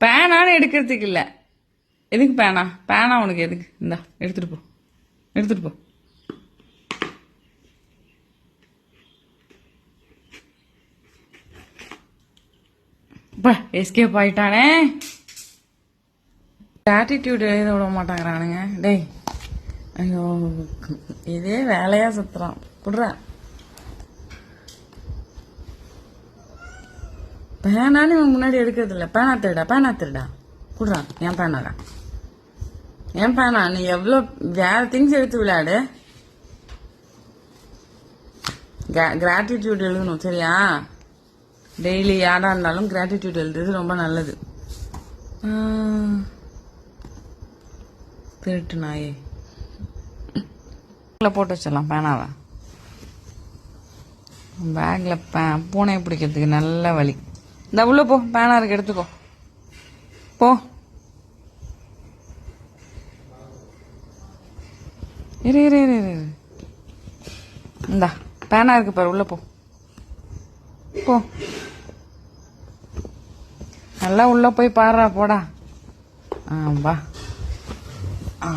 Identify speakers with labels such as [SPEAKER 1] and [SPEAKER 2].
[SPEAKER 1] பேனான்னு எடுக்கிறதுக்கு இல்லை. எதுக்கு பேனா? பேனா உனக்கு எதுக்கு? இந்தா எடுத்துட்டு போ. எடுத்துட்டு போ. எஸ்கேப் ஆயிட்டானே. ஆட்டிடியூட் எழுத விட மாட்டாங்கிறானுங்க. டேய். ஐயோ இதே வேலையாக சுற்றுறான் குடுறா பேனான்னு இவன் முன்னாடி எடுக்கிறது இல்லை. பேனா திருடா பேனா திருடா. குடுறா என் பேனாடா என் பேனா நீ எவ்வளோ வேற திங்ஸ் எடுத்து விளையாடு. கிராட்டிடியூட் எழுதணும் சரியா? டெய்லி யாராக இருந்தாலும் கிராட்டிடியூட் எழுதுறது ரொம்ப நல்லது. திருட்டு நாயே. பேக்கில் போட்டு வச்சிடலாம் பேனாவை. பேக்கில் பே பூனையை பிடிக்கிறதுக்கு நல்ல வழி. இந்த உள்ள போ பேனா இருக்கு எடுத்துக்கோ. போ. இரு இரு இரு இரு இரு. இந்தா பேனா இருக்கு பாரு உள்ள போ. போ. நல்லா உள்ள போய் பாடுறா போடா. ஆ வா. ஆ.